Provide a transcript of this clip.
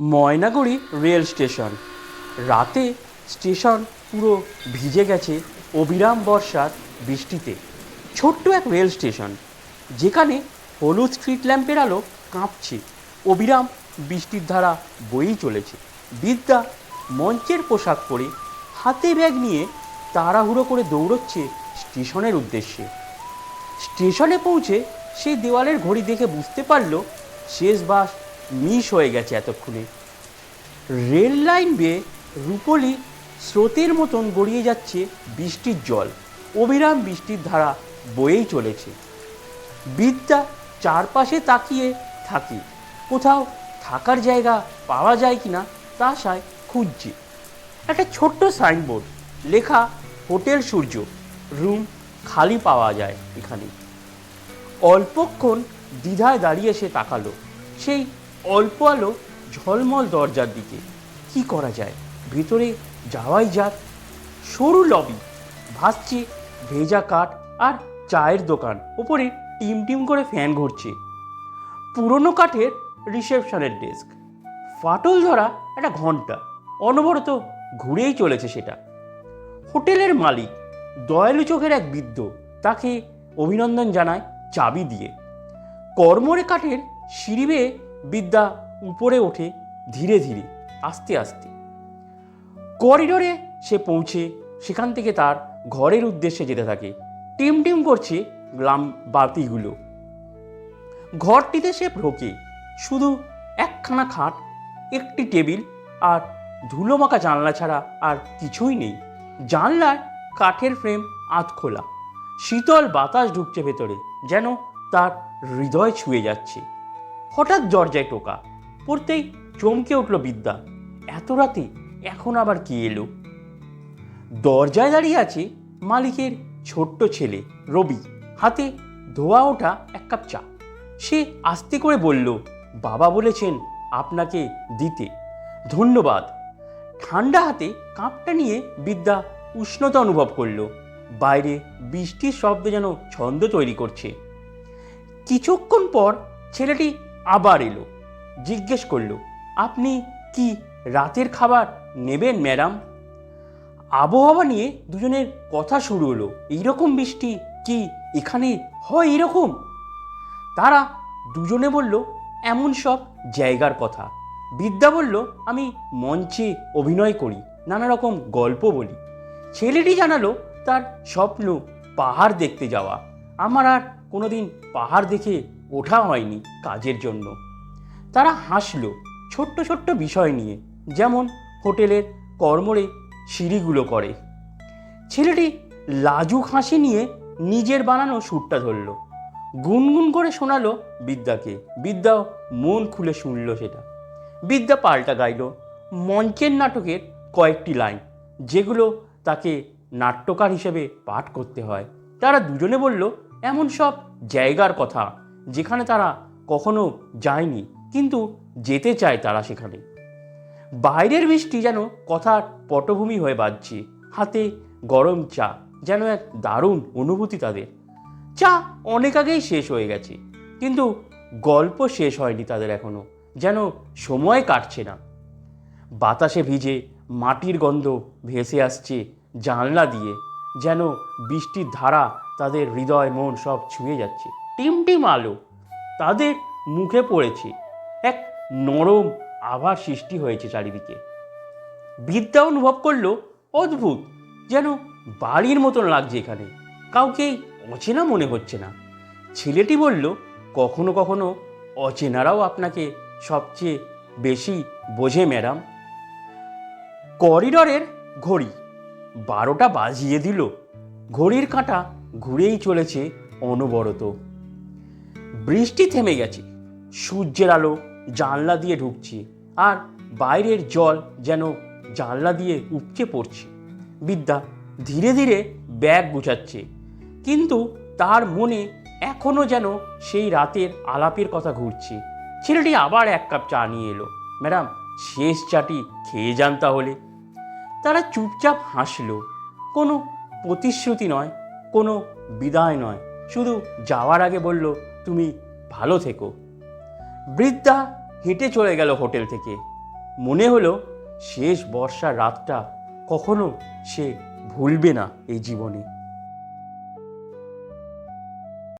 Maynaguri rail station. রাতে station পুরো ভিজে গেছে অবিরাম বর্ষার বৃষ্টিতে। ছোট্ট এক রেল স্টেশন, যেখানে হলুদ স্ট্রিট ল্যাম্পের আলো কাঁপছে। অবিরাম বৃষ্টির ধারা বয়েই চলেছে। বিদ্যা মঞ্চের পোশাক পরে হাতে ব্যাগ নিয়ে তাড়াহুড়ো করে দৌড়চ্ছে স্টেশনের উদ্দেশ্যে। স্টেশনে পৌঁছে সেই দেওয়ালের ঘড়ি দেখে বুঝতে পারল, শেষ বাস মিস হয়ে গেছে এতক্ষণে। রেল লাইন বেয়ে রূপলি স্রোতের মতন গড়িয়ে যাচ্ছে বৃষ্টির জল। অবিরাম বৃষ্টির ধারা বয়েই চলেছে। বিদ্যা চারপাশে তাকিয়ে থাকি। কোথাও থাকার জায়গা পাওয়া যায় কিনা তা আশায় খুঁজছে। একটা ছোট্ট সাইনবোর্ড, লেখা হোটেল সূর্য, রুম খালি পাওয়া যায় এখানে। অল্পক্ষণ দ্বিধায় দাঁড়িয়ে সে তাকালো। সেই অল্প আলো, ঝলমল দরজার দিকে। কি করা যায়? ভেতরে যাওয়াই যাক। সরু লবি ভাসছে ভেজা কাঠ আর চায়ের দোকান। ওপরে টিম টিম করে ফ্যান ঘুরছে। পুরনো কাঠের রিসেপশনের ডেস্ক ফাটল ধরা একটা ঘণ্টা। অনবরত ঘুরেই চলেছে সেটা। হোটেলের মালিক, দয়ালু চোখের এক বৃদ্ধ, তাকে অভিনন্দন জানায় চাবি দিয়ে। কর্মরে কাঠের সিঁড়ি বেয়ে বিদ্যা উপরে ওঠে ধীরে ধীরে, আস্তে আস্তে। করিডোরে সে পৌঁছে সেখান থেকে তার ঘরের উদ্দেশ্যে যেতে থাকে। টিম টিম করছে গ্লাম বাতিগুলো ঘরটিতে সে ঢোকে। শুধু একখানা খাট, একটি টেবিল আর ধুলোমাখা জানলা ছাড়া আর কিছুই নেই। জানলার কাঠের ফ্রেম আধ খোলা। শীতল বাতাস ঢুকছে ভেতরে, যেন তার হৃদয় ছুঁয়ে যাচ্ছে। হঠাৎ দরজায় টোকা। পড়তেই চমকে উঠল বিদ্যা। এত রাতে এখন আবার কি এলো? দরজায় দাঁড়িয়ে আছে মালিকের ছোট্ট ছেলে, রবি। হাতে ধোয়া ওঠা এক কাপ চা। সে আস্তে করে বলল, বাবা বলেছেন আপনাকে দিতে। ধন্যবাদ। ঠান্ডা হাতে কাপটা নিয়ে বিদ্যা উষ্ণতা অনুভব করল। বাইরে বৃষ্টির শব্দ যেন ছন্দ তৈরি করছে। কিছুক্ষণ পর ছেলেটি আবার এলো। জিজ্ঞেস করল, আপনি কি রাতের খাবার নেবেন, ম্যাডাম? আবহাওয়া নিয়ে দুজনের কথা শুরু হলো, এইরকম বৃষ্টি কি এখানে হয় এরকম? তারা দুজনে বলল, এমন সব জায়গার কথা। বিদ্যা বলল, আমি মঞ্চে অভিনয় করি, নানা রকম গল্প বলি। ছেলেটি জানালো, তার স্বপ্ন পাহাড় দেখতে যাওয়া। আমার আর কোনোদিন পাহাড় দেখে ওঠা হয়নি কাজের জন্য। তারা হাসলো ছোট্ট ছোট্ট বিষয় নিয়ে, যেমন হোটেলের কর্মরে সিঁড়িগুলো করে। ছেলেটি লাজুক হাসি নিয়ে নিজের বানানো সুরটা ধরলো। গুনগুন করে শোনালো বিদ্যাকে। বিদ্যাও মন খুলে শুনলো সেটা। বিদ্যা পাল্টা গাইল, মঞ্চের নাটকের কয়েকটি লাইন, যেগুলো তাকে নাট্যকার হিসেবে পাঠ করতে হয়। তারা দুজনে বলল, এমন সব জায়গার কথা যেখানে তারা কখনো যায়নি, কিন্তু যেতে চায় তারা সেখানে। বাইরের বৃষ্টি যেন কথার পটভূমি হয়ে বাজছে, হাতে গরম চা, যেন এক দারুণ অনুভূতি তাদের। চা অনেক আগেই শেষ হয়ে গেছে, কিন্তু গল্প শেষ হয়নি তাদের এখনও, যেন সময় কাটছে না। বাতাসে ভিজে মাটির গন্ধ ভেসে আসছে জানলা দিয়ে, যেন বৃষ্টির ধারা তাদের হৃদয়, মন সব ছুঁয়ে যাচ্ছে। টিম টিম আলো তাদের মুখে পড়েছে। এক নরম আভার সৃষ্টি হয়েছে চারিদিকে। বিদ্যা অনুভব করল অদ্ভুত, যেন বাড়ির মতন লাগছে এখানে। কাউকেই অচেনা মনে হচ্ছে না। ছেলেটি বলল, কখনো কখনো অচেনারাও আপনাকে সবচেয়ে বেশি বোঝে, ম্যাডাম। করিডরের ঘড়ি বারোটা বাজিয়ে দিল। ঘড়ির কাঁটা ঘুরেই চলেছে অনবরত। বৃষ্টি থেমে গেছে। সূর্যের আলো জানলা দিয়ে ঢুকছে আর বাইরের জল যেন জানলা দিয়ে উপচে পড়ছে। বিদ্যা ধীরে ধীরে ব্যাগ গুছাচ্ছে। কিন্তু তার মনে এখনও যেন সেই রাতের আলাপের কথা ঘুরছে। ছেলেটি আবার এক কাপ চা নিয়ে এলো। ম্যাডাম, শেষ চাটি খেয়ে যান তাহলে। তারা চুপচাপ হাসলো। কোনো প্রতিশ্রুতি নয়, কোনো বিদায় নয়। শুধু যাওয়ার আগে বলল তুমি ভালো থেকো। বৃদ্ধা হেঁটে চলে গেল হোটেল থেকে। মনে হলো শেষ বর্ষার রাতটা কখনো সে ভুলবে না এই জীবনে।